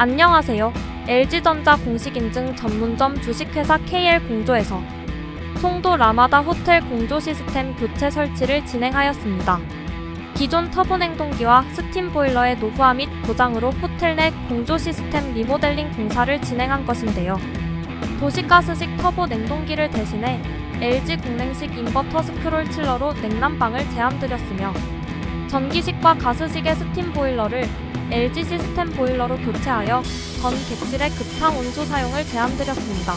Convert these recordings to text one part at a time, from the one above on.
안녕하세요. LG전자 공식인증 전문점 주식회사 KL 공조에서 송도 라마다 호텔 공조 시스템 교체 설치를 진행하였습니다. 기존 터보 냉동기와 스팀 보일러의 노후화 및 고장으로 호텔 내 공조 시스템 리모델링 공사를 진행한 것인데요. 도시가스식 터보 냉동기를 대신해 LG 공랭식 인버터 스크롤 칠러로 냉난방을 제함드렸으며 전기식과 가스식의 스팀 보일러를 LG 시스템 보일러로 교체하여 전 객실의 급탕 온수 사용을 제한드렸습니다.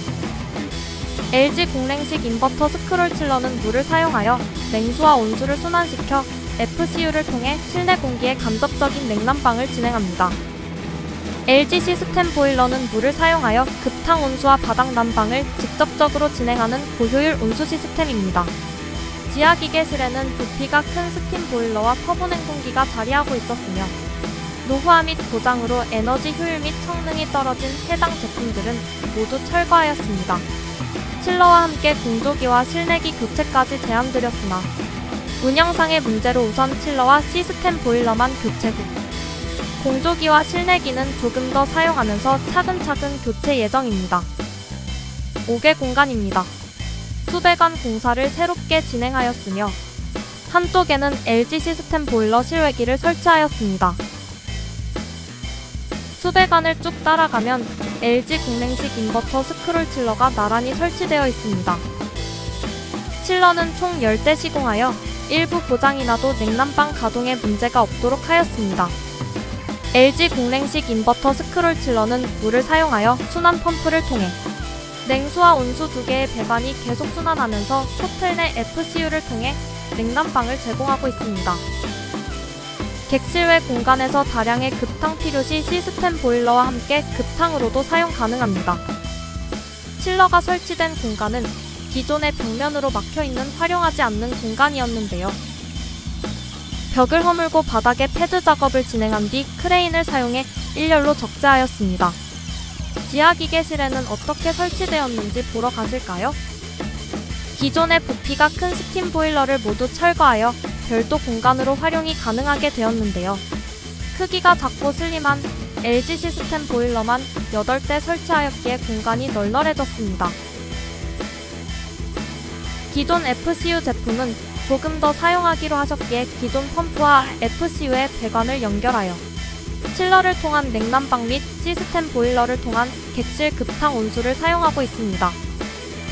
LG 공랭식 인버터 스크롤 칠러는 물을 사용하여 냉수와 온수를 순환시켜 FCU를 통해 실내 공기의 간접적인 냉난방을 진행합니다. LG 시스템 보일러는 물을 사용하여 급탕 온수와 바닥 난방을 직접적으로 진행하는 고효율 온수 시스템입니다. 지하 기계실에는 부피가 큰 스팀 보일러와 터보 냉동기가 자리하고 있었으며 노후화 및 고장으로 에너지 효율 및 성능이 떨어진 해당 제품들은 모두 철거하였습니다. 칠러와 함께 공조기와 실내기 교체까지 제한드렸으나 운영상의 문제로 우선 칠러와 시스템 보일러만 교체 후 공조기와 실내기는 조금 더 사용하면서 차근차근 교체 예정입니다. 5개 공간입니다. 수배관 공사를 새롭게 진행하였으며 한쪽에는 LG 시스템 보일러 실외기를 설치하였습니다. 수배관을 쭉 따라가면 LG 공랭식 인버터 스크롤 칠러가 나란히 설치되어 있습니다. 칠러는 총 10대 시공하여 일부 고장이 나도 냉난방 가동에 문제가 없도록 하였습니다. LG 공랭식 인버터 스크롤 칠러는 물을 사용하여 순환 펌프를 통해 냉수와 온수 두 개의 배관이 계속 순환하면서 호텔 내 FCU를 통해 냉난방을 제공하고 있습니다. 객실 외 공간에서 다량의 급탕 필요 시 시스템 보일러와 함께 급탕으로도 사용 가능합니다. 칠러가 설치된 공간은 기존의 벽면으로 막혀 있는 활용하지 않는 공간이었는데요. 벽을 허물고 바닥에 패드 작업을 진행한 뒤 크레인을 사용해 일렬로 적재하였습니다. 지하 기계실에는 어떻게 설치되었는지 보러 가실까요? 기존의 부피가 큰 스팀 보일러를 모두 철거하여 별도 공간으로 활용이 가능하게 되었는데요. 크기가 작고 슬림한 LG 시스템 보일러만 8대 설치하였기에 공간이 널널해졌습니다. 기존 FCU 제품은 조금 더 사용하기로 하셨기에 기존 펌프와 FCU의 배관을 연결하여 칠러를 통한 냉난방 및 시스템 보일러를 통한 객실 급탕 온수를 사용하고 있습니다.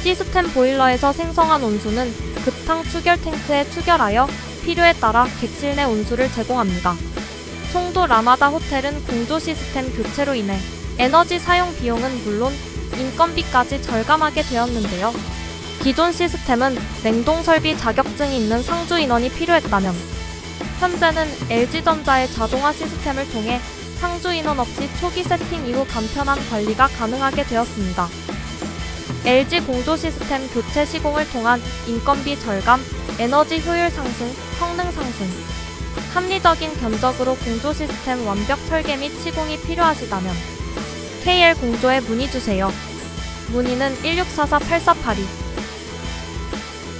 시스템 보일러에서 생성한 온수는 급탕 추결 탱크에 추결하여 필요에 따라 객실 내 온수를 제공합니다. 송도 라마다 호텔은 공조 시스템 교체로 인해 에너지 사용 비용은 물론 인건비까지 절감하게 되었는데요. 기존 시스템은 냉동 설비 자격증이 있는 상주 인원이 필요했다면 현재는 LG전자의 자동화 시스템을 통해 상주 인원 없이 초기 세팅 이후 간편한 관리가 가능하게 되었습니다. LG 공조 시스템 교체 시공을 통한 인건비 절감, 에너지 효율 상승, 성능 상승, 합리적인 견적으로 공조 시스템 완벽 설계 및 시공이 필요하시다면 KL 공조에 문의 주세요. 문의는 1644-8482